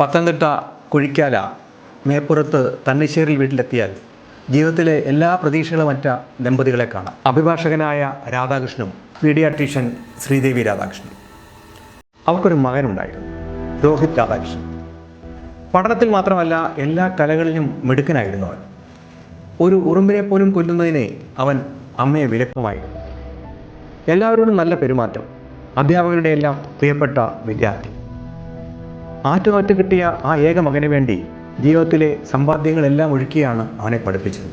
പത്തനംതിട്ട കുഴിക്കാല മേപ്പുറത്ത് തന്നിശ്ശേരിൽ വീട്ടിലെത്തിയാൽ ജീവിതത്തിലെ എല്ലാ പ്രതീക്ഷകളും മറ്റ ദമ്പതികളെ കാണാം. അഭിഭാഷകനായ രാധാകൃഷ്ണനും പീഡിയാട്രീഷ്യൻ ശ്രീദേവി രാധാകൃഷ്ണനും. അവർക്കൊരു മകനുണ്ടായിരുന്നു രോഹിത് രാധാകൃഷ്ണൻ. പഠനത്തിൽ മാത്രമല്ല എല്ലാ കലകളിലും മിടുക്കനായിരുന്നു അവൻ. ഒരു ഉറുമ്പിനെ പോലും കൊല്ലുന്നതിനെ അവൻ അമ്മയെ വിലക്കുമായിരുന്നു. എല്ലാവരോടും നല്ല പെരുമാറ്റം അധ്യാപകരുടെ എല്ലാം പ്രിയപ്പെട്ട വിദ്യാർത്ഥി. ആറ്റുമാറ്റ് കിട്ടിയ ആ ഏക മകന് വേണ്ടി ജീവിതത്തിലെ സമ്പാദ്യങ്ങളെല്ലാം ഒഴുക്കിയാണ് അവനെ പഠിപ്പിച്ചത്.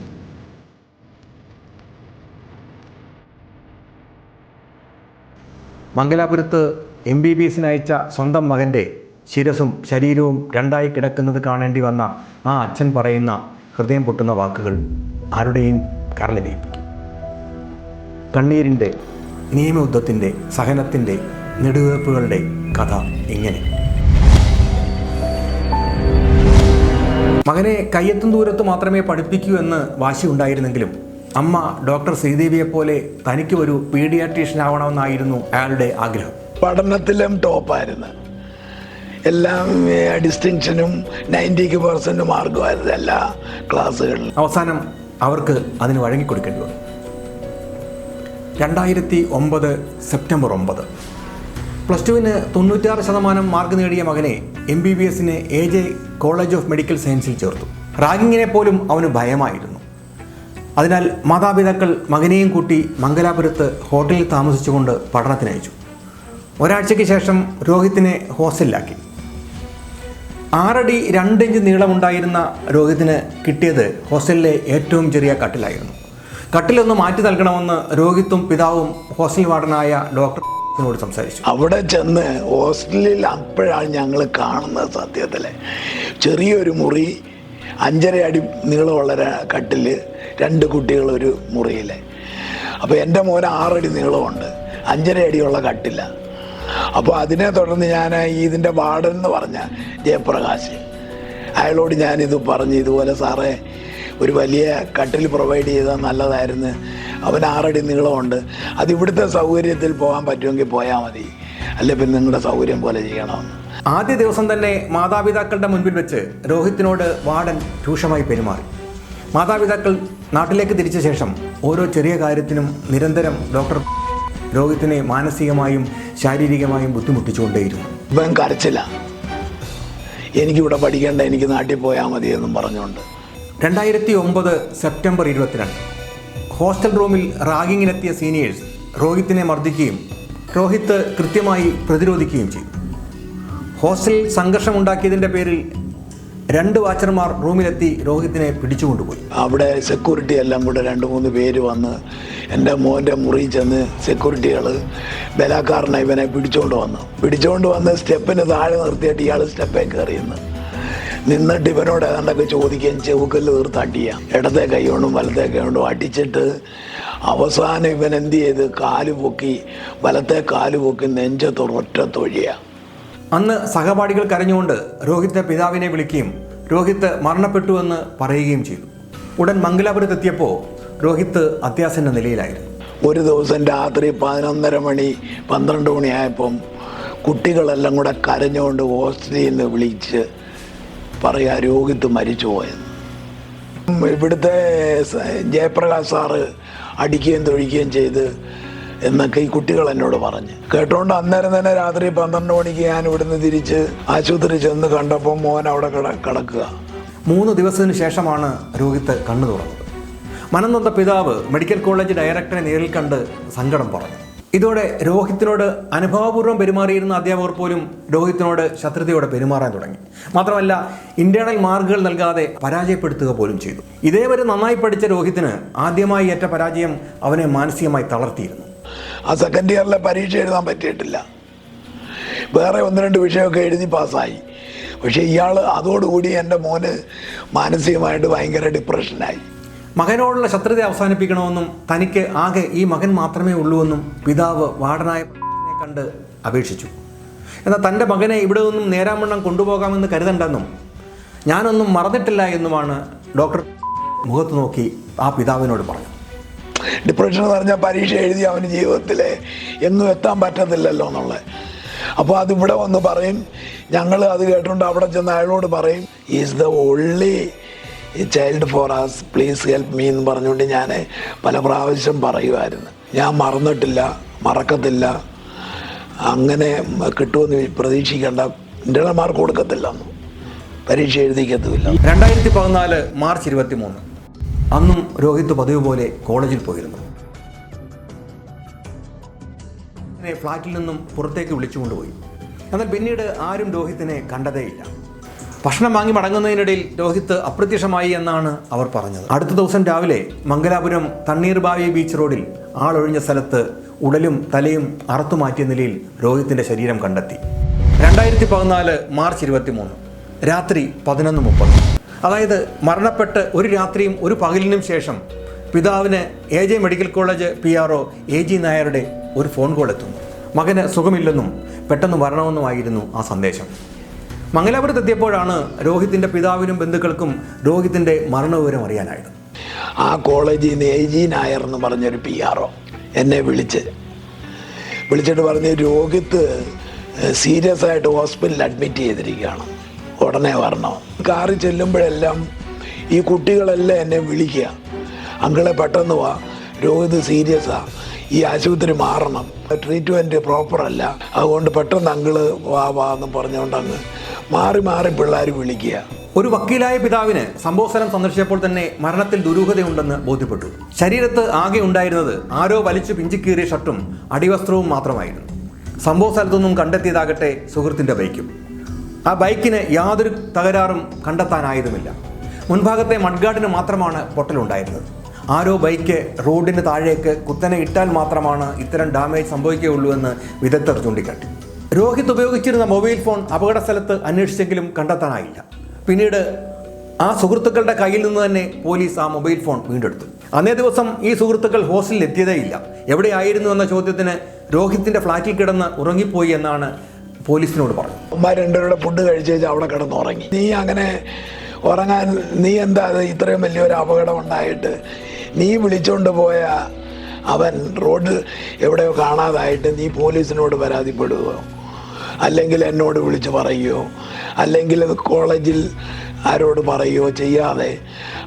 മംഗലാപുരത്ത് എം ബി ബി എസിന് അയച്ച സ്വന്തം മകന്റെ ശിരസും ശരീരവും രണ്ടായി കിടക്കുന്നത് കാണേണ്ടി വന്ന ആ അച്ഛൻ പറയുന്ന ഹൃദയം പൊട്ടുന്ന വാക്കുകൾ ആരുടെയും കരളിനയിപ്പിക്കും കണ്ണീരിന്റെ നിയമയുദ്ധത്തിന്റെ സഹനത്തിന്റെ നെടുവേർപ്പുകളുടെ കഥ ഇങ്ങനെ. മകനെ കയ്യെത്തും ദൂരത്ത് മാത്രമേ പഠിപ്പിക്കൂ എന്ന് വാശി ഉണ്ടായിരുന്നെങ്കിലും അമ്മ ഡോക്ടർ ശ്രീദേവിയെ പോലെ തനിക്ക് ഒരു പീഡിയാട്രീഷ്യൻ ആവണമെന്നായിരുന്നു അയാളുടെ ആഗ്രഹം. പഠനത്തിലും ടോപ്പായിരുന്നു എല്ലാം ഡിസ്റ്റിങ്ഷനും നയന്റിക്ക് പെർസെന്റ് മാർക്കുമായിരുന്നു എല്ലാ ക്ലാസ്സുകളിൽ അവസാനം അവർക്ക് അതിന് വഴങ്ങിക്കൊടുക്കേണ്ടി വന്നു. രണ്ടായിരത്തി ഒമ്പത് സെപ്റ്റംബർ ഒമ്പത്. പ്ലസ് ടുവിന് തൊണ്ണൂറ്റാറ് ശതമാനം മാർക്ക് നേടിയ മകനെ എം ബി ബി എസിന് A J college of medical സയൻസിൽ ചേർത്തു. റാഗിങ്ങിനെ പോലും അവന് ഭയമായിരുന്നു. അതിനാൽ മാതാപിതാക്കൾ മകനെയും കൂട്ടി മംഗലാപുരത്ത് ഹോട്ടലിൽ താമസിച്ചുകൊണ്ട് പഠനത്തിനയച്ചു ഒരാഴ്ചയ്ക്ക് ശേഷം രോഹിത്തിനെ ഹോസ്റ്റലിലാക്കി. ആറടി രണ്ടിഞ്ച് നീളമുണ്ടായിരുന്ന രോഹിത്തിന് കിട്ടിയത് ഹോസ്റ്റലിലെ ഏറ്റവും ചെറിയ കട്ടിലായിരുന്നു. കട്ടിലൊന്ന് മാറ്റി നൽകണമെന്ന് രോഹിത്തും പിതാവും ഹോസ്റ്റൽ വാർഡനായ ഡോക്ടറിനോട് സംസാരിച്ചു. അവിടെ ചെന്ന് ഹോസ്റ്റലിൽ അപ്പോഴാണ് ഞങ്ങൾ കാണുന്നത് സത്യത്തിൽ ചെറിയൊരു മുറി അഞ്ചര അടി നീളമുള്ള കട്ടിൽ രണ്ട് കുട്ടികൾ ഒരു മുറിയിൽ അപ്പോൾ എന്റെ മോന് ആറടി നീളമുണ്ട് അഞ്ചര അടിയുള്ള കട്ടില്ല അപ്പോൾ അതിനെ തുടർന്ന് ഞാൻ ഇതിന്റെ വാർഡൻ എന്ന് പറഞ്ഞ ജയപ്രകാശ് അയാളോട് ഞാനിത് പറഞ്ഞു ഇതുപോലെ സാറേ ഒരു വലിയ കട്ടിൽ പ്രൊവൈഡ് ചെയ്താൽ നല്ലതായിരുന്നു. അവൻ ആറടി നീളമുണ്ട്. അത് ഇവിടുത്തെ സൗകര്യത്തിൽ പോകാൻ പറ്റുമെങ്കിൽ പോയാൽ മതി. അല്ലെ പിന്നെ നിങ്ങളുടെ സൗകര്യം പോലെ ചെയ്യണമെന്ന്. ആദ്യ ദിവസം തന്നെ മാതാപിതാക്കളുടെ മുൻപിൽ വെച്ച് രോഹിത്തിനോട് വാർഡൻ രൂക്ഷമായി പെരുമാറി. മാതാപിതാക്കൾ നാട്ടിലേക്ക് തിരിച്ച ശേഷം ഓരോ ചെറിയ കാര്യത്തിനും നിരന്തരം ഡോക്ടർ രോഹിത്തിനെ മാനസികമായും ശാരീരികമായും ബുദ്ധിമുട്ടിച്ചുകൊണ്ടേയിരുന്നു. ഇപ്പം കരച്ചില്ല. എനിക്കിവിടെ പഠിക്കേണ്ട എനിക്ക് നാട്ടിൽ പോയാൽ മതി എന്നും പറഞ്ഞുകൊണ്ട്. രണ്ടായിരത്തി ഒമ്പത് സെപ്റ്റംബർ ഇരുപത്തിരണ്ട്. ഹോസ്റ്റൽ റൂമിൽ റാഗിങ്ങിനെത്തിയ സീനിയേഴ്സ് രോഹിത്തിനെ മർദ്ദിക്കുകയും രോഹിത്ത് കൃത്യമായി പ്രതിരോധിക്കുകയും ചെയ്തു. ഹോസ്റ്റലിൽ സംഘർഷമുണ്ടാക്കിയതിന്റെ പേരിൽ രണ്ട് വാച്ചർമാർ റൂമിലെത്തി രോഹിത്തിനെ പിടിച്ചുകൊണ്ടുപോയി. അവിടെ സെക്യൂരിറ്റി എല്ലാം കൂടെ രണ്ട് മൂന്ന് പേര് വന്ന് എന്റെ മോന്റെ മുറി ചെന്ന് സെക്യൂരിറ്റികൾ ബലാക്കാരനെ ഇവനെ പിടിച്ചുകൊണ്ട് വന്നു. പിടിച്ചുകൊണ്ട് വന്ന് സ്റ്റെപ്പിന് താഴെ നിർത്തിയിട്ട് ഇയാൾ സ്റ്റെപ്പേ കയറിയെന്ന്. നിന്നിട്ട് ഇവനോട് ഏതാണ്ടൊക്കെ ചോദിക്കുകയും ചെവുക്കല്ല് തീർത്ത് അടിയ. ഇടത്തെ കൈ കൊണ്ടും വലത്തെ കൈ കൊണ്ടും അടിച്ചിട്ട് അവസാനം ഇവൻ എന്ത് ചെയ്ത്? കാൽ പൊക്കി വലത്തെ കാൽ പൊക്കി നെഞ്ചത്തൊരൊറ്റ തൊഴിയ. അന്ന് സഹപാഠികൾ കരഞ്ഞുകൊണ്ട് രോഹിത്തെ പിതാവിനെ വിളിക്കുകയും രോഹിത്ത് മരണപ്പെട്ടു എന്ന് പറയുകയും ചെയ്തു. ഉടൻ മംഗലാപുരത്തെത്തിയപ്പോൾ രോഹിത്ത് അത്യാസന്ന നിലയിലായിരുന്നു. ഒരു ദിവസം രാത്രി പതിനൊന്നര മണി പന്ത്രണ്ട് മണിയായപ്പം കുട്ടികളെല്ലാം കൂടെ കരഞ്ഞുകൊണ്ട് ഹോസ്റ്റലിൽ നിന്ന് വിളിച്ച് പറയാ രോഗിത്ത് മരിച്ചു പോയെന്ന്. ഉം, ഇവിടുത്തെ ജയപ്രകാശ് സാറ് അടിക്കുകയും തൊഴിക്കുകയും ചെയ്ത് എന്നൊക്കെ ഈ കുട്ടികൾ എന്നോട് പറഞ്ഞു. കേട്ടോണ്ട് അന്നേരം തന്നെ രാത്രി പന്ത്രണ്ട് മണിക്ക് ഞാൻ ഇവിടുന്ന് തിരിച്ച് ആശുപത്രി ചെന്ന് കണ്ടപ്പോൾ മോൻ അവിടെ കിട കിടക്കുക. മൂന്ന് ദിവസത്തിന് ശേഷമാണ് രോഹിത്ത് കണ്ണു തുറന്നത്. മനംനൊന്ത പിതാവ് മെഡിക്കൽ കോളേജ് ഡയറക്ടറെ നേരിൽ കണ്ട് സങ്കടം പറഞ്ഞു. ഇതോടെ രോഹിത്തിനോട് അനുഭവപൂർവം പെരുമാറിയിരുന്ന അധ്യാപകർ പോലും രോഹിത്തിനോട് ശത്രുതയോടെ പെരുമാറാൻ തുടങ്ങി. മാത്രമല്ല ഇന്റേണൽ മാർക്കുകൾ നൽകാതെ പരാജയപ്പെടുത്തുക പോലും ചെയ്തു. ഇതേവരെ നന്നായി പഠിച്ച രോഹിത്തിന് ആദ്യമായി ഏറ്റ പരാജയം അവനെ മാനസികമായി തളർത്തിയിരുന്നു. ആ സെക്കൻഡ് ഇയറിലെ പരീക്ഷ എഴുതാൻ പറ്റിയിട്ടില്ല. വേറെ ഒന്ന് രണ്ട് വിഷയമൊക്കെ എഴുതി പാസ്സായി. പക്ഷേ ഇയാൾ അതോടുകൂടി എന്റെ മോന് മാനസികമായിട്ട് ഭയങ്കര ഡിപ്രഷനായി മകനോടുള്ള ശത്രുത അവസാനിപ്പിക്കണമെന്നും തനിക്ക് ആകെ ഈ മകൻ മാത്രമേ ഉള്ളൂവെന്നും പിതാവ് വാർഡനായ കണ്ട് അപേക്ഷിച്ചു. എന്നാൽ തന്റെ മകനെ ഇവിടെ നിന്നും നേരാമണ്ണം കൊണ്ടുപോകാമെന്ന് കരുതണ്ടെന്നും ഞാനൊന്നും മറന്നിട്ടില്ല എന്നുമാണ് ഡോക്ടർ മുഖത്ത് നോക്കി ആ പിതാവിനോട് പറഞ്ഞു. ഡിപ്രഷൻ എന്ന് പറഞ്ഞാൽ പരീക്ഷ എഴുതി അവന് ജീവിതത്തിൽ എന്നും എത്താൻ പറ്റത്തില്ലല്ലോ എന്നുള്ളത്. അപ്പോൾ അതിവിടെ വന്ന് പറയും. ഞങ്ങൾ അത് കേട്ടുകൊണ്ട് അവിടെ ചെന്ന് അയാളോട് പറയും is the only child for us please help me എന്ന് പറഞ്ഞുകൊണ്ട് ഞാൻ പല പ്രാവശ്യം പറയുമായിരുന്നു ഞാൻ മറന്നിട്ടില്ല മറക്കത്തില്ല. അങ്ങനെ കിട്ടുമെന്ന് പ്രതീക്ഷിക്കേണ്ട ഇന്റർണൽ മാർക്ക് കൊടുക്കത്തില്ല. പരീക്ഷ എഴുതിക്കത്തുമില്ല. രണ്ടായിരത്തി പതിനാല് മാർച്ച് ഇരുപത്തി മൂന്ന് അന്നും രോഹിത് പതിവ് പോലെ കോളേജിൽ പോയിരുന്നു. ഫ്ളാറ്റിൽ നിന്നും പുറത്തേക്ക് വിളിച്ചുകൊണ്ടുപോയി എന്നാൽ പിന്നീട് ആരും രോഹിത്തിനെ കണ്ടതേയില്ല. ഭക്ഷണം വാങ്ങി മടങ്ങുന്നതിനിടയിൽ രോഹിത് അപ്രത്യക്ഷമായി എന്നാണ് അവർ പറഞ്ഞത്. അടുത്ത ദിവസം രാവിലെ മംഗലാപുരം തണ്ണീർബാവി ബീച്ച് റോഡിൽ ആളൊഴിഞ്ഞ സ്ഥലത്ത് ഉടലും തലയും അറുത്തുമാറ്റിയ നിലയിൽ രോഹിത്തിന്റെ ശരീരം കണ്ടെത്തി. രണ്ടായിരത്തി പതിനാല് മാർച്ച് ഇരുപത്തി മൂന്ന് രാത്രി പതിനൊന്ന് മുപ്പത്. അതായത് മരണപ്പെട്ട് ഒരു രാത്രിയും ഒരു പകലിനും ശേഷം പിതാവിന് A J medical college P R O A G നായരുടെ ഒരു ഫോൺ കോൾ എത്തുന്നു. മകന് സുഖമില്ലെന്നും പെട്ടെന്ന് വരണമെന്നുമായിരുന്നു ആ സന്ദേശം. മംഗലാപുരത്തെത്തിയപ്പോഴാണ് രോഹിത്തിന്റെ പിതാവിനും ബന്ധുക്കൾക്കും രോഹിത്തിന്റെ മരണവിവരം അറിയാനായത്. ആ കോളേജിൽ നിന്ന് എ ജി നായർ എന്ന് പറഞ്ഞൊരു പി ആർ ഒ എന്നെ വിളിച്ച്. വിളിച്ചിട്ട് പറഞ്ഞ് രോഹിത്ത് സീരിയസ് ആയിട്ട് ഹോസ്പിറ്റലിൽ അഡ്മിറ്റ് ചെയ്തിരിക്കുകയാണ്. ഉടനെ വരണോ. കാറിൽ ചെല്ലുമ്പോഴെല്ലാം ഈ കുട്ടികളെല്ലാം എന്നെ വിളിക്കുക. അങ്കളെ പെട്ടെന്ന് വാ. രോഹിത് സീരിയസാ ഈ ആശുപത്രി മാറണം. ട്രീറ്റ്മെന്റ് പ്രോപ്പറല്ല. അതുകൊണ്ട് പെട്ടെന്ന് അങ്കിൾ വാ വാ എന്ന് പറഞ്ഞുകൊണ്ട് അങ്ങ് മാറി മാറി പിള്ളേർ വിളിക്കുക. ഒരു വക്കീലായ പിതാവിന് സംഭവസ്ഥലം സന്ദർശിച്ചപ്പോൾ തന്നെ മരണത്തിൽ ദുരൂഹതയുണ്ടെന്ന് ബോധ്യപ്പെട്ടു. ശരീരത്ത് ആകെ ഉണ്ടായിരുന്നത് ആരോ വലിച്ചു പിഞ്ചിക്കീറിയ ഷർട്ടും അടിവസ്ത്രവും മാത്രമായിരുന്നു. സംഭവ സ്ഥലത്തൊന്നും കണ്ടെത്തിയതാകട്ടെ സുഹൃത്തിന്റെ ബൈക്കും. ആ ബൈക്കിന് യാതൊരു തകരാറും കണ്ടെത്താനായതുമില്ല. മുൻഭാഗത്തെ മഡ്ഗാർഡിന് മാത്രമാണ് പൊട്ടലുണ്ടായിരുന്നത്. ആരോ ബൈക്ക് റോഡിന് താഴേക്ക് കുത്തനെ ഇട്ടാൽ മാത്രമാണ് ഇത്തരം ഡാമേജ് സംഭവിക്കുകയുള്ളൂ എന്ന് വിദഗ്ധർ ചൂണ്ടിക്കാട്ടി. രോഹിത് ഉപയോഗിച്ചിരുന്ന മൊബൈൽ ഫോൺ അപകട സ്ഥലത്ത് അന്വേഷിച്ചെങ്കിലും കണ്ടെത്താനായില്ല. പിന്നീട് ആ സുഹൃത്തുക്കളുടെ കയ്യിൽ നിന്ന് തന്നെ പോലീസ് ആ മൊബൈൽ ഫോൺ വീണ്ടെടുത്തു. അന്നേ ദിവസം ഈ സുഹൃത്തുക്കൾ ഹോസ്റ്റലിൽ എത്തിയതേയില്ല. എവിടെയായിരുന്നു എന്ന ചോദ്യത്തിന് രോഹിത്തിന്റെ ഫ്ളാറ്റിൽ കിടന്ന് ഉറങ്ങിപ്പോയി എന്നാണ് പോലീസിനോട് പറഞ്ഞു ഉമ്മ രണ്ടുപേരുടെ ഫുഡ് കഴിച്ച് അവിടെ കിടന്ന് ഉറങ്ങി. നീ അങ്ങനെ ഉറങ്ങാൻ നീ എന്താ ഇത്രയും വലിയൊരു അപകടം ഉണ്ടായിട്ട്? നീ വിളിച്ചോണ്ട് പോയ അവൻ റോഡ് എവിടെയോ കാണാതായിട്ട് നീ പോലീസിനോട് പരാതിപ്പെടുകയോ അല്ലെങ്കിൽ എന്നോട് വിളിച്ച് പറയുകയോ അല്ലെങ്കിൽ കോളേജിൽ ആരോട് പറയുകയോ ചെയ്യാതെ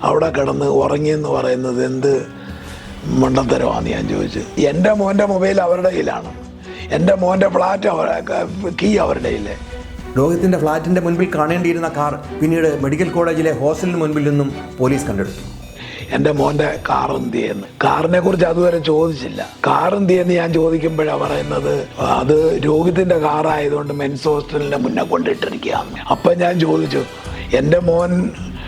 അവിടെ കിടന്ന് ഉറങ്ങിയെന്ന് പറയുന്നത് എന്ത് മണ്ടത്തരമാണെന്ന് ഞാൻ ചോദിച്ചു. എന്റെ മോന്റെ മൊബൈൽ അവരുടെ കയ്യിലാണ്. എന്റെ മോന്റെ ഫ്ലാറ്റ് അവർ കീ അവരുടെ കയ്യിലെ. രോഹിത്തിന്റെ ഫ്ലാറ്റിന്റെ മുൻപിൽ കാണേണ്ടിയിരുന്ന കാർ പിന്നീട് മെഡിക്കൽ കോളേജിലെ ഹോസ്റ്റലിന് മുൻപിൽ നിന്നും പോലീസ് കണ്ടെടുത്തു. എന്റെ മോന്റെ കാർ എന്ത് എന്ന് കാറിനെ കുറിച്ച് അതുവരെ ചോദിച്ചില്ല. കാർ എന്ത് എന്ന് ഞാൻ ചോദിക്കുമ്പോഴാണ് പറയുന്നത് അത് രോഹിത്തിന്റെ കാറായതുകൊണ്ട് മെൻസ് ഹോസ്റ്റലിന്റെ മുന്നേ കൊണ്ടിട്ടിരിക്കുക അപ്പം ഞാൻ ചോദിച്ചു എന്റെ മോൻ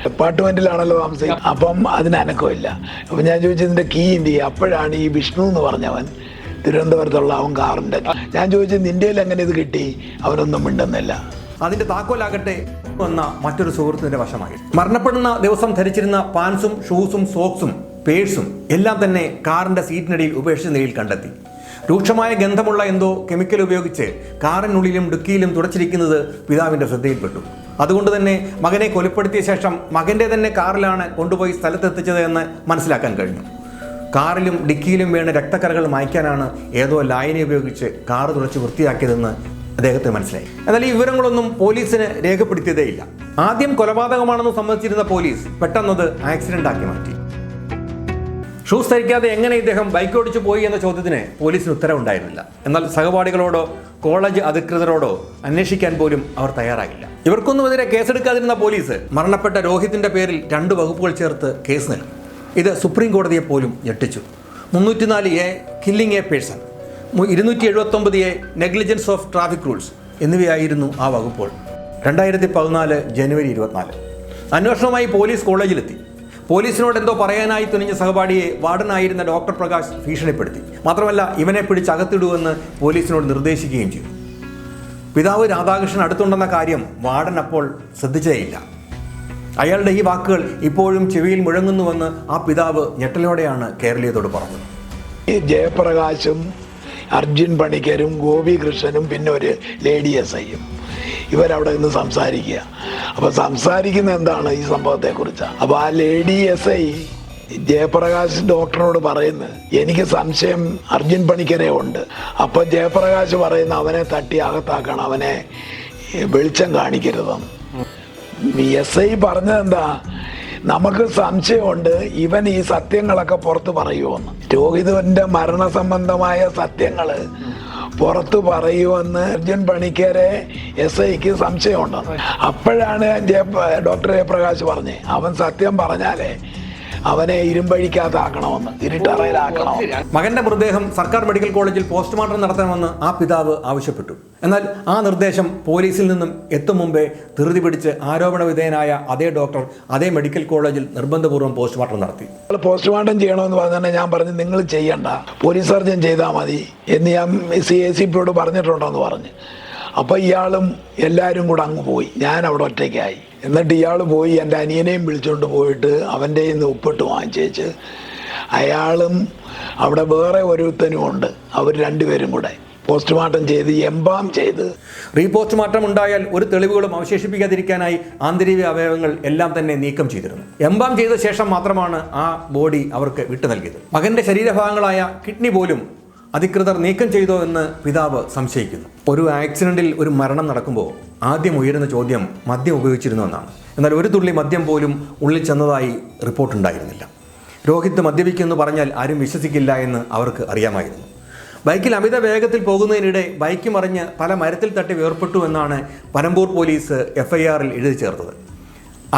അപ്പാർട്ട്മെന്റിലാണല്ലോ താമസിക്കുന്നത് അപ്പം അതിന് അനക്കമില്ല. അപ്പം ഞാൻ ചോദിച്ചു ഇതിന്റെ കീ ഇന്ത്യ അപ്പോഴാണ് ഈ വിഷ്ണു എന്ന് പറഞ്ഞവൻ തിരുവനന്തപുരത്തുള്ള അവൻ കാറിന്റെ ഞാൻ ചോദിച്ചു നിന്റെ എങ്ങനെ ഇത് കിട്ടി? അവനൊന്നും മിണ്ടുന്നില്ല. അതിന്റെ താക്കോലാകട്ടെ വന്ന മറ്റൊരു സുഹൃത്തിന്റെ വശമായി. മരണപ്പെടുന്ന ദിവസം ധരിച്ചിരുന്ന പാൻസും ഷൂസും സോക്സും പേഴ്സും എല്ലാം തന്നെ കാറിന്റെ സീറ്റിനടിയിൽ ഉപേക്ഷിച്ച നിലയിൽ കണ്ടെത്തി. രൂക്ഷമായ ഗന്ധമുള്ള എന്തോ കെമിക്കൽ ഉപയോഗിച്ച് കാറിനുള്ളിലും ഡിക്കിയിലും തുടച്ചിരിക്കുന്നത് പിതാവിന്റെ ശ്രദ്ധയിൽപ്പെട്ടു. അതുകൊണ്ട് തന്നെ മകനെ കൊലപ്പെടുത്തിയ ശേഷം മകന്റെ തന്നെ കാറിലാണ് കൊണ്ടുപോയി സ്ഥലത്തെത്തിച്ചത് എന്ന് മനസ്സിലാക്കാൻ കഴിഞ്ഞു. കാറിലും ഡിക്കിയിലും വീണ രക്തക്കറകൾ മായ്ക്കാനാണ് ഏതോ ലായനി ഉപയോഗിച്ച് കാറ് തുടച്ച് വൃത്തിയാക്കിയതെന്ന് അദ്ദേഹത്തിന് മനസ്സിലായി. എന്നാൽ ഈ വിവരങ്ങളൊന്നും പോലീസിന് രേഖപ്പെടുത്തിയതേയില്ല ആദ്യം കൊലപാതകമാണെന്ന് സമ്മതിച്ചിരുന്ന പോലീസ് പെട്ടെന്നത് ആക്സിഡന്റ് ആക്കി മാറ്റി. ഷൂസ് ധരിക്കാതെ എങ്ങനെ ഇദ്ദേഹം ബൈക്ക് ഓടിച്ചു പോയി എന്ന ചോദ്യത്തിന് പോലീസിന് ഉത്തരവുണ്ടായിരുന്നില്ല. എന്നാൽ സഹപാഠികളോടോ കോളേജ് അധികൃതരോടോ അന്വേഷിക്കാൻ പോലും അവർ തയ്യാറായില്ല. ഇവർക്കൊന്നുമെതിരെ കേസെടുക്കാതിരുന്ന പോലീസ് മരണപ്പെട്ട രോഹിത്തിന്റെ പേരിൽ രണ്ട് വകുപ്പുകൾ ചേർത്ത് കേസ് നൽകി. ഇത് സുപ്രീം കോടതിയെ പോലും ഞെട്ടിച്ചു. മുന്നൂറ്റിനാല് എ കില്ലിംഗ് എ പേഴ്സൺ ഇരുന്നൂറ്റി എഴുപത്തൊമ്പത് a negligence of traffic rules എന്നിവയായിരുന്നു ആ വകുപ്പുകൾ രണ്ടായിരത്തി പതിനാല് ജനുവരി ഇരുപത്തിനാല്. അന്വേഷണവുമായി പോലീസ് കോളേജിലെത്തി. പോലീസിനോട് എന്തോ പറയാനായി തുനിഞ്ഞ സഹപാഠിയെ വാർഡനായിരുന്ന ഡോക്ടർ പ്രകാശ് ഭീഷണിപ്പെടുത്തി. മാത്രമല്ല ഇവനെ പിടിച്ച് അകത്തിടുവെന്ന് പോലീസിനോട് നിർദ്ദേശിക്കുകയും ചെയ്തു. പിതാവ് രാധാകൃഷ്ണൻ അടുത്തുണ്ടെന്ന കാര്യം വാർഡൻ അപ്പോൾ ശ്രദ്ധിച്ചേയില്ല. അയാളുടെ ഈ വാക്കുകൾ ഇപ്പോഴും ചെവിയിൽ മുഴങ്ങുന്നുവെന്ന് ആ പിതാവ് ഞെട്ടലോടെയാണ് കേരളീയത്തോട് പറഞ്ഞത്. ഈ ജയപ്രകാശും അർജുൻ പണിക്കരും ഗോപികൃഷ്ണനും പിന്നെ ഒരു ലേഡി എസ് ഐയും ഇവരവിടെ നിന്ന് സംസാരിക്കുക. അപ്പൊ സംസാരിക്കുന്ന എന്താണ് ഈ സംഭവത്തെ അപ്പോൾ അപ്പൊ ആ ലേഡി എസ് ഐ ജയപ്രകാശ് ഡോക്ടറിനോട് പറയുന്നത് എനിക്ക് സംശയം അർജുൻ പണിക്കരെ ഉണ്ട്. അപ്പൊ ജയപ്രകാശ് പറയുന്ന അവനെ തട്ടി അകത്താക്കണം അവനെ വെളിച്ചം കാണിക്കരുതെന്ന്. എസ് ഐ പറഞ്ഞതെന്താ നമുക്ക് സംശയമുണ്ട് ഇവൻ ഈ സത്യങ്ങളൊക്കെ പുറത്ത് പറയുമെന്ന് രോഹിതന്റെ മരണ സംബന്ധമായ സത്യങ്ങൾ പുറത്ത് പറയുമെന്ന് അർജുൻ പണിക്കരെ എസ് ഐക്ക് സംശയമുണ്ടെന്ന് അപ്പോഴാണ് ഡോക്ടർ ജയപ്രകാശ് പറഞ്ഞത്. അവൻ സത്യം പറഞ്ഞാലേ അവനെ ഇരുമ്പഴിക്കകത്താക്കണമെന്ന് ഇരുട്ടറയിലാക്കണമെന്ന്. മകന്റെ മൃതദേഹം സർക്കാർ മെഡിക്കൽ കോളേജിൽ പോസ്റ്റ്മോർട്ടം നടത്തണമെന്ന് ആ പിതാവ് ആവശ്യപ്പെട്ടു. എന്നാൽ ആ നിർദ്ദേശം പോലീസിൽ നിന്നും എത്തും മുമ്പേ ധൃതി പിടിച്ച് ആരോപണ വിധേയനായ അതേ ഡോക്ടർ അതേ മെഡിക്കൽ കോളേജിൽ നിർബന്ധപൂർവം പോസ്റ്റ്മോർട്ടം നടത്തി. പോസ്റ്റ്മോർട്ടം ചെയ്യണമെന്ന് പറഞ്ഞാൽ ഞാൻ പറഞ്ഞു നിങ്ങൾ ചെയ്യണ്ട. പോലീസ് സർജൻ ചെയ്താൽ മതി. എന്ന് ഞാൻ സി എ സി പിയോട് പറഞ്ഞിട്ടുണ്ടെന്ന് പറഞ്ഞ്. അപ്പോൾ ഇയാളും എല്ലാവരും കൂടെ അങ്ങ് പോയി. ഞാൻ അവിടെ ഒറ്റയ്ക്കായി. എന്നിട്ട് ഇയാൾ പോയി എന്റെ അനിയനെയും വിളിച്ചുകൊണ്ട് പോയിട്ട് അവന്റെ നിന്ന് ഉപ്പിട്ട് വാങ്ങിച്ചേച്ച്. അയാളും അവിടെ വേറെ ഒരുത്തനും ഉണ്ട്. അവർ രണ്ടുപേരും കൂടെ. പോസ്റ്റ്മോർട്ടം ചെയ്ത് എംബാം ചെയ്ത്. റീപോസ്റ്റ്മോർട്ടം ഉണ്ടായാൽ ഒരു തെളിവുകളും അവശേഷിപ്പിക്കാതിരിക്കാനായി ആന്തരിക അവയവങ്ങൾ എല്ലാം തന്നെ നീക്കം ചെയ്തിരുന്നു. എംബാം ചെയ്ത ശേഷം മാത്രമാണ് ആ ബോഡി അവർക്ക് വിട്ടു നൽകിയത്. മകന്റെ ശരീരഭാഗങ്ങളായ കിഡ്നി പോലും അധികൃതർ നീക്കം ചെയ്തോ എന്ന് പിതാവ് സംശയിക്കുന്നു. ഒരു ആക്സിഡന്റിൽ ഒരു മരണം നടക്കുമ്പോൾ ആദ്യം ഉയരുന്ന ചോദ്യം മദ്യം ഉപയോഗിച്ചിരുന്നു എന്നാണ്. എന്നാൽ ഒരു തുള്ളി മദ്യം പോലും ഉള്ളിൽ ചെന്നതായി റിപ്പോർട്ടുണ്ടായിരുന്നില്ല. രോഹിത് മദ്യപിക്കുമെന്ന് പറഞ്ഞാൽ ആരും വിശ്വസിക്കില്ല എന്ന് അവർക്ക് അറിയാമായിരുന്നു. ബൈക്കിൽ അമിത വേഗത്തിൽ പോകുന്നതിനിടെ ബൈക്ക് മറിഞ്ഞ് പല മരത്തിൽ തട്ടി വേർപ്പെട്ടു എന്നാണ് പനമ്പൂർ പോലീസ് എഫ്ഐആറിൽ എഴുതി ചേർത്തത്.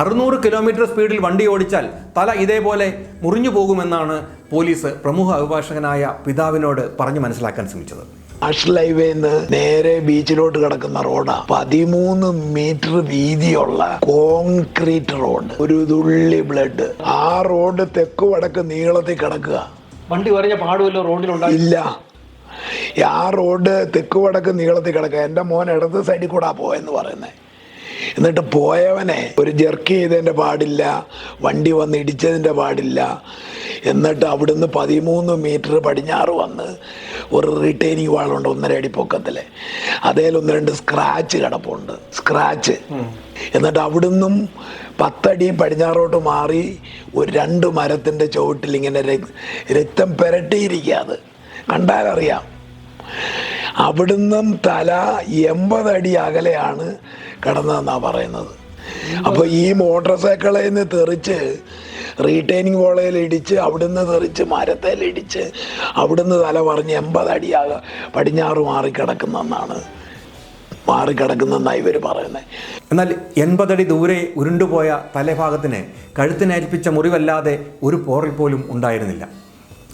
അറുന്നൂറ് കിലോമീറ്റർ സ്പീഡിൽ വണ്ടി ഓടിച്ചാൽ തല ഇതേപോലെ മുറിഞ്ഞു പോകുമെന്നാണ് പോലീസ് പ്രമുഖ അഭിഭാഷകനായ പിതാവിനോട് പറഞ്ഞു മനസ്സിലാക്കാൻ ശ്രമിച്ചത്. നാഷണൽ ഹൈവേന്ന് നേരെ ബീച്ചിലോട്ട് കിടക്കുന്ന റോഡാ. പതിമൂന്ന് മീറ്റർ വീതിയുള്ള കോൺക്രീറ്റ് റോഡ്. ഒരു തുള്ളി ബ്ലഡ്. ആ റോഡ് തെക്ക് വടക്ക് നീളത്തിൽ കിടക്കുക. വണ്ടി പറഞ്ഞ പാടുമല്ലോ റോഡിലുണ്ടായി. ഇല്ല. ആ റോഡ് തെക്ക് വടക്ക് നീളത്തിൽ കിടക്കുക. എന്റെ മോൻ ഇടത് സൈഡിൽ കൂടാ പോയെന്ന് പറയുന്നത് എന്നിട്ട് പോയവനെ ഒരു ജെർക്ക് ചെയ്തതിന്റെ പാടില്ല വണ്ടി വന്ന് ഇടിച്ചതിന്റെ പാടില്ല. എന്നിട്ട് അവിടുന്ന് പതിമൂന്ന് മീറ്റർ പടിഞ്ഞാറ് വന്ന് ഒരു റിട്ടേനിങ് വാളുണ്ട് ഒന്നര അടി പൊക്കത്തിൽ അതേൽ ഒന്ന് രണ്ട് സ്ക്രാച്ച് കിടപ്പുണ്ട് സ്ക്രാച്ച് എന്നിട്ട് അവിടുന്നും പത്തടി പടിഞ്ഞാറോട്ട് മാറി ഒരു രണ്ട് മരത്തിന്റെ ചുവട്ടിൽ ഇങ്ങനെ രക്- രക്തം പുരട്ടിയിരിക്കുക അത് കണ്ടാലറിയാം. അവിടുന്നും തല എൺപതടി അകലെയാണ് കിടന്നതെന്നാണ് പറയുന്നത്. അപ്പോൾ ഈ മോട്ടോർ സൈക്കിളിൽ നിന്ന് തെറിച്ച് റീറ്റൈനിങ് വോളയിൽ ഇടിച്ച് അവിടുന്ന് തെറിച്ച് മരത്തേൽ ഇടിച്ച് അവിടുന്ന് തല പറഞ്ഞ് എൺപതടി അക പടിഞ്ഞാറ് മാറി കിടക്കുന്നെന്നാണ് മാറി കിടക്കുന്നെന്നാണ് ഇവർ പറയുന്നത് എന്നാൽ എൺപതടി ദൂരെ ഉരുണ്ടുപോയ തലഭാഗത്തിന് കഴുത്തിനേൽപ്പിച്ച മുറിവല്ലാതെ ഒരു പോറിൽ പോലും ഉണ്ടായിരുന്നില്ല.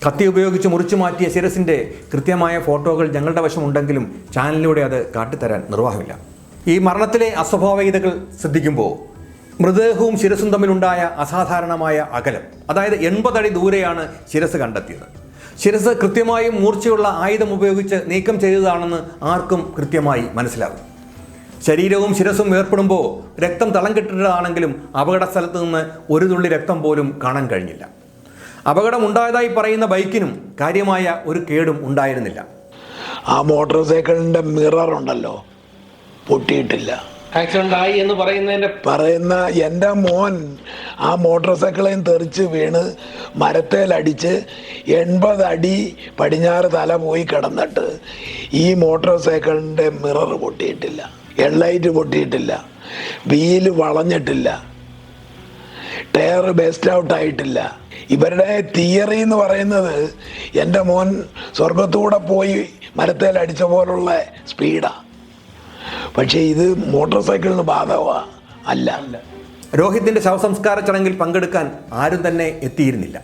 കത്തി ഉപയോഗിച്ച് മുറിച്ചു മാറ്റിയ ശിരസിന്റെ കൃത്യമായ ഫോട്ടോകൾ ഞങ്ങളുടെ വശമുണ്ടെങ്കിലും ചാനലിലൂടെ അത് കാട്ടിത്തരാൻ നിർവാഹമില്ല. ഈ മരണത്തിലെ അസ്വാഭാവികതകൾ ശ്രദ്ധിക്കുമ്പോൾ മൃതദേഹവും ശിരസും തമ്മിലുണ്ടായ അസാധാരണമായ അകലം അതായത് എൺപതടി ദൂരെയാണ് ശിരസ് കണ്ടെത്തിയത്. ശിരസ് കൃത്യമായും മൂർച്ചയുള്ള ആയുധം ഉപയോഗിച്ച് നീക്കം ചെയ്തതാണെന്ന് ആർക്കും കൃത്യമായി മനസ്സിലാകും. ശരീരവും ശിരസും ഏർപ്പെടുമ്പോൾ രക്തം തളം കെട്ടിട്ടതാണെങ്കിലും അപകട സ്ഥലത്ത് നിന്ന് ഒരു തുള്ളി രക്തം പോലും കാണാൻ കഴിഞ്ഞില്ല. അപകടം ഉണ്ടായതായി പറയുന്ന ബൈക്കിനും കാര്യമായ ഒരു കേടും ഉണ്ടായിരുന്നില്ല. ആ മോട്ടോർ സൈക്കിളിന്റെ മിറർ ഉണ്ടല്ലോ പൊട്ടിയിട്ടില്ല. ആക്സിഡന്റ് ആയി എന്ന് പറയുന്നതിന്റെ പറയുന്ന എന്റെ മോൻ ആ മോട്ടോർ സൈക്കിളിൽ തെറിച്ച് വീണ് മരത്തേലടിച്ച് എൺപത് അടി പടിഞ്ഞാറ് തല പോയി കിടന്നിട്ട് ഈ മോട്ടോർ സൈക്കിളിന്റെ മിറർ പൊട്ടിയിട്ടില്ല ഹെഡ്ലൈറ്റ് പൊട്ടിയിട്ടില്ല വീൽ വളഞ്ഞിട്ടില്ല ടയർ ബെസ്റ്റ് ഔട്ട് ആയിട്ടില്ല ഇവരുടെ തിയറി എന്ന് പറയുന്നത് എന്റെ മോൻ സ്വർഗത്തൂടെ പോയി മരത്തേൽ അടിച്ച പോലുള്ള സ്പീഡാ. പക്ഷേ ഇത് മോട്ടോർ സൈക്കിളിന് ബാധകമാണ് അല്ല. രോഹിത്തിന്റെ ശവസംസ്കാര ചടങ്ങിൽ പങ്കെടുക്കാൻ ആരും തന്നെ എത്തിയിരുന്നില്ല.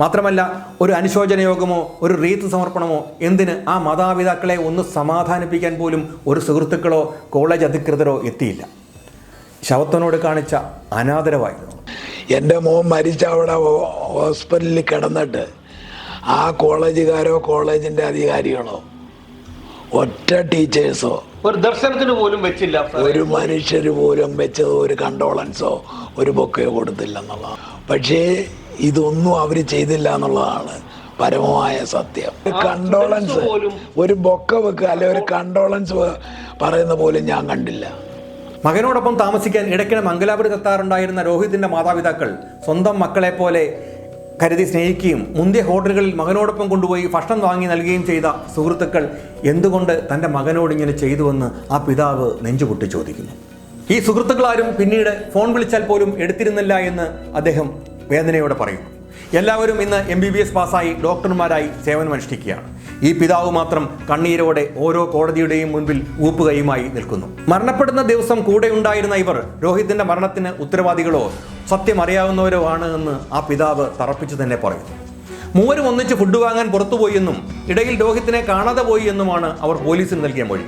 മാത്രമല്ല ഒരു അനുശോചന യോഗമോ ഒരു റീത്ത് സമർപ്പണമോ എന്തിന് ആ മാതാപിതാക്കളെ ഒന്ന് സമാധാനിപ്പിക്കാൻ പോലും ഒരു സുഹൃത്തുക്കളോ കോളേജ് അധികൃതരോ എത്തിയില്ല. ശവത്തനോട് കാണിച്ച അനാദരവായിരുന്നു. എന്റെ മോൻ മരിച്ച അവിടെ ഹോസ്പിറ്റലിൽ കിടന്നിട്ട് ആ കോളേജുകാരോ കോളേജിന്റെ അധികാരികളോ ഒറ്റ ടീച്ചേഴ്സോ ഒരു ദർശനത്തിന് പോലും വെച്ചില്ല ഒരു മനുഷ്യർ പോലും വെച്ചത് ഒരു കണ്ടോളൻസോ ഒരു ബൊക്കയോ കൊടുത്തില്ല എന്നുള്ളതാണ് പക്ഷേ ഇതൊന്നും അവർ ചെയ്തില്ല എന്നുള്ളതാണ് പരമമായ സത്യം. കണ്ടോളൻസ് ഒരു ബൊക്ക വെക്കുക അല്ലെ ഒരു കണ്ടോളൻസ് പറയുന്ന പോലും ഞാൻ കണ്ടില്ല. മകനോടൊപ്പം താമസിക്കാൻ ഇടയ്ക്കിടെ മംഗലാപുരത്ത് എത്താറുണ്ടായിരുന്ന രോഹിതിന്റെ മാതാപിതാക്കൾ സ്വന്തം മക്കളെ പോലെ കരുതി സ്നേഹിക്കുകയും മുന്തിയ ഹോട്ടലുകളിൽ മകനോടൊപ്പം കൊണ്ടുപോയി ഭക്ഷണം വാങ്ങി നൽകുകയും ചെയ്ത സുഹൃത്തുക്കൾ എന്തുകൊണ്ട് തന്റെ മകനോട് ഇങ്ങനെ ചെയ്തുവെന്ന് ആ പിതാവ് നെഞ്ചുപൊട്ടി ചോദിക്കുന്നു. ഈ സുഹൃത്തുക്കളാരും പിന്നീട് ഫോൺ വിളിച്ചാൽ പോലും എടുത്തിരുന്നില്ല എന്ന് അദ്ദേഹം വേദനയോടെ പറയുന്നു. എല്ലാവരും ഇന്ന് എം ബി ബി എസ് പാസ്സായി ഡോക്ടർമാരായി സേവനമനുഷ്ഠിക്കുകയാണ്. ഈ പിതാവ് മാത്രം കണ്ണീരോടെ ഓരോ കോടതിയുടെയും മുൻപിൽ ഊപ്പുകയുമായി നിൽക്കുന്നു. മരണപ്പെടുന്ന ദിവസം കൂടെ ഉണ്ടായിരുന്ന ഇവർ രോഹിതിന്റെ മരണത്തിന് ഉത്തരവാദികളോ സത്യം അറിയാവുന്നവരോ ആണ് എന്ന് ആ പിതാവ് തറപ്പിച്ചു തന്നെ പറയുന്നു. മൂവരും ഒന്നിച്ച് ഫുഡ് വാങ്ങാൻ പുറത്തുപോയെന്നും ഇടയിൽ രോഹിത്തിനെ കാണാതെ പോയി എന്നുമാണ് അവർ പോലീസിന് നൽകിയ മൊഴി.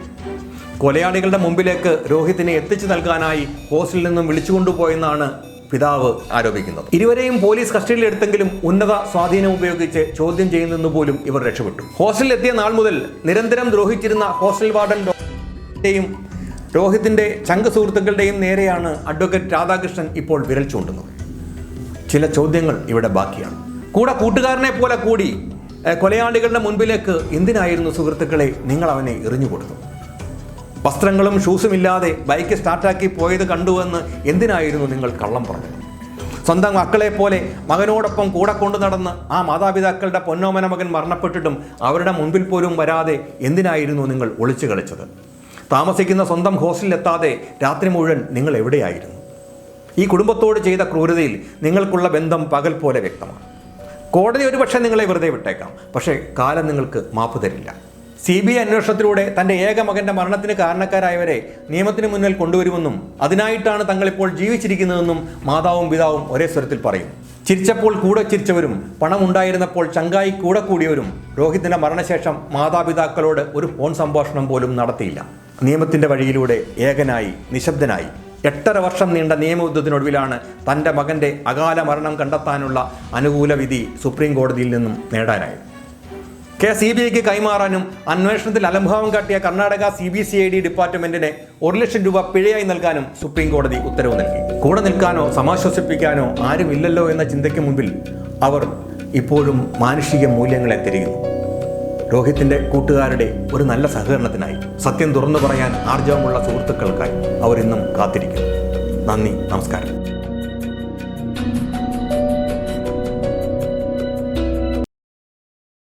കൊലയാളികളുടെ മുമ്പിലേക്ക് രോഹിത്തിനെ എത്തിച്ചു നൽകാനായി ഹോസ്റ്റലിൽ നിന്നും വിളിച്ചുകൊണ്ടുപോയെന്നാണ് പിതാവ് ആരോപിക്കുന്നത്. ഇരുവരെയും പോലീസ് കസ്റ്റഡിയിലെടുത്തെങ്കിലും ഉന്നത സ്വാധീനം ഉപയോഗിച്ച് ചോദ്യം ചെയ്യുന്നെന്ന് പോലും ഇവർ രക്ഷപ്പെട്ടു. ഹോസ്റ്റലിൽ എത്തിയ നാൾ മുതൽ നിരന്തരം ദ്രോഹിച്ചിരുന്ന ഹോസ്റ്റൽ വാർഡൻ യും രോഹിത്തിന്റെ ചങ്ക് സുഹൃത്തുക്കളുടെയും നേരെയാണ് അഡ്വക്കേറ്റ് രാധാകൃഷ്ണൻ ഇപ്പോൾ വിരൽ ചൂണ്ടുന്നത്. ചില ചോദ്യങ്ങൾ ഇവിടെ ബാക്കിയാണ്. കൂടെ കൂട്ടുകാരനെ പോലെ കൂടി കൊലയാളികളുടെ മുൻപിലേക്ക് എന്തിനായിരുന്നു സുഹൃത്തുക്കളെ നിങ്ങൾ അവനെ എറിഞ്ഞു കൊടുത്തത് വസ്ത്രങ്ങളും ഷൂസും ഇല്ലാതെ ബൈക്ക് സ്റ്റാർട്ടാക്കി പോയത് കണ്ടുവെന്ന് എന്തിനായിരുന്നു നിങ്ങൾ കള്ളം പറഞ്ഞത്? സ്വന്തം മക്കളെ പോലെ മകനോടൊപ്പം കൂടെ കൊണ്ടു നടന്ന് ആ മാതാപിതാക്കളുടെ പൊന്നോമന മകൻ മരണപ്പെട്ടിട്ടും അവരുടെ മുൻപിൽ പോലും വരാതെ എന്തിനായിരുന്നു നിങ്ങൾ ഒളിച്ചു കളിച്ചത്? താമസിക്കുന്ന സ്വന്തം ഹോസ്റ്റലിലെത്താതെ രാത്രി മുഴുവൻ നിങ്ങൾ എവിടെയായിരുന്നു? ഈ കുടുംബത്തോട് ചെയ്ത ക്രൂരതയിൽ നിങ്ങൾക്കുള്ള ബന്ധം പകൽ പോലെ വ്യക്തമാണ്. കോടതി ഒരുപക്ഷെ നിങ്ങളെ വെറുതെ വിട്ടേക്കാം പക്ഷേ കാലം നിങ്ങൾക്ക് മാപ്പ് തരില്ല. സി ബി ഐ അന്വേഷണത്തിലൂടെ തന്റെ ഏക മകന്റെ മരണത്തിന് കാരണക്കാരായവരെ നിയമത്തിന് മുന്നിൽ കൊണ്ടുവരുമെന്നും അതിനായിട്ടാണ് തങ്ങളിപ്പോൾ ജീവിച്ചിരിക്കുന്നതെന്നും മാതാവും പിതാവും ഒരേ സ്വരത്തിൽ പറയും. ചിരിച്ചപ്പോൾ കൂടെ ചിരിച്ചവരും പണം ഉണ്ടായിരുന്നപ്പോൾ ചങ്കായി കൂടെ കൂടിയവരും രോഹിത്തിന്റെ മരണശേഷം മാതാപിതാക്കളോട് ഒരു ഫോൺ സംഭാഷണം പോലും നടത്തിയില്ല. നിയമത്തിന്റെ വഴിയിലൂടെ ഏകനായി നിശബ്ദനായി എട്ടര വർഷം നീണ്ട നിയമയുദ്ധത്തിനൊടുവിലാണ് തന്റെ മകന്റെ അകാല മരണം കണ്ടെത്താനുള്ള അനുകൂല വിധി സുപ്രീം കോടതിയിൽ നിന്നും നേടാനായത്. കേസ് സി ബി ഐക്ക് കൈമാറാനും അന്വേഷണത്തിൽ അലംഭാവം കാട്ടിയ Karnataka C B C I D ഡിപ്പാർട്ട്മെന്റിന് ഒരു ലക്ഷം രൂപ പിഴയായി നൽകാനും സുപ്രീം കോടതി ഉത്തരവ് നൽകി. കൂടെ നിൽക്കാനോ സമാശ്വസിപ്പിക്കാനോ ആരുമില്ലല്ലോ എന്ന ചിന്തയ്ക്ക് മുമ്പിൽ അവർ ഇപ്പോഴും മാനുഷിക മൂല്യങ്ങളെ തിരിയുന്നു. രോഹിത്തിന്റെ കൂട്ടുകാരുടെ ഒരു നല്ല സഹകരണത്തിനായി സത്യം തുറന്നു പറയാൻ ആർജവമുള്ള സുഹൃത്തുക്കൾക്കായി അവർ ഇന്നും കാത്തിരിക്കുന്നു. നന്ദി നമസ്കാരം.